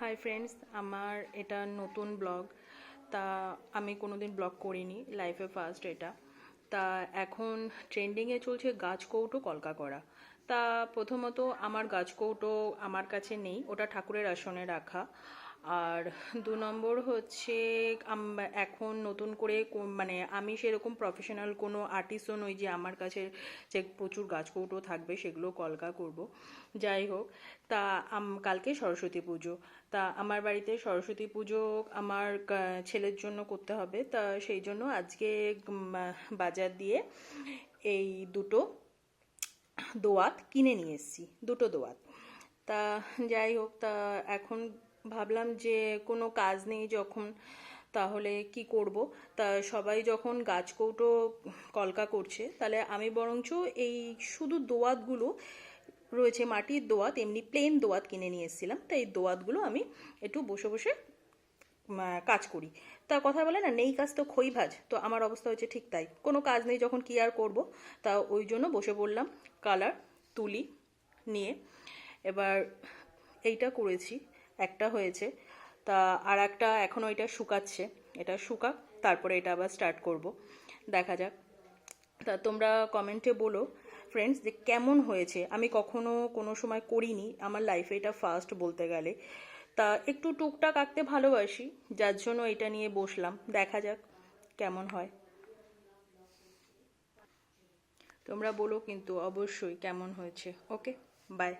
Hi friends আমার এটা নতুন ব্লগ তা আমি কোনোদিন ব্লগ করিনি লাইফে ফার্স্ট এটা। তা এখন ট্রেন্ডিংয়ে চলছে গাছ কৌটো কলকা করা। তা প্রথমত আমার গাছ কৌটো আমার কাছে নেই, ওটা ঠাকুরের আসনে রাখা। আর দু নম্বর হচ্ছে এখন নতুন করে মানে আমি সেরকম প্রফেশনাল কোনো আর্টিস্টও নই যে আমার কাছে যে প্রচুর গাছ কৌটো থাকবে সেগুলো কলকা করব। যাই হোক, তা কালকে সরস্বতী পুজো। তা আমার বাড়িতে সরস্বতী পুজো আমার ছেলের জন্য করতে হবে। তা সেই জন্য আজকে বাজার দিয়ে এই দুটো দোয়াত কিনে নিয়ে এসেছি। দুটো দোয়াত। তা যাই হোক, তা এখন ভাবলাম যে কোনো কাজ নেই যখন, তাহলে কি করব? তা সবাই যখন গাছ কৌটো কলকা করছে, তাহলে আমি বরঞ্চ এই শুধু দোয়াতগুলো রয়েছে, মাটির দোয়াত, এমনি প্লেন দোয়াত কিনে নিয়ে এসেছিলাম, তাই দোয়াতগুলো আমি একটু বসে বসে কাজ করি। তা কথা বলে না, নেই কাজ তো খই ভাজ, তো আমার অবস্থা হচ্ছে ঠিক তাই। কোনো কাজ নেই যখন কি আর করব? তা ওই জন্য বসে পড়লাম, কালার, তুলি নিয়ে। এবার এইটা করেছি, একটা হয়েছে। তা আর একটা এখন ওইটা শুকাচ্ছে, এটা শুকাক, তারপরে এটা আবার স্টার্ট করব। দেখা যাক। তা তোমরা কমেন্টে বলো ফ্রেন্ডস যে কেমন হয়েছে? আমি কখনো কোনো সময় করিনি, আমার লাইফে এটা ফার্স্ট বলতে গেলে। তা একটু টুকটাক আঁকতে ভালোবাসি, যার জন্য এটা নিয়ে বসলাম। দেখা যাক কেমন হয়। তোমরা বলো কিন্তু অবশ্যই কেমন হয়েছে। Okay bye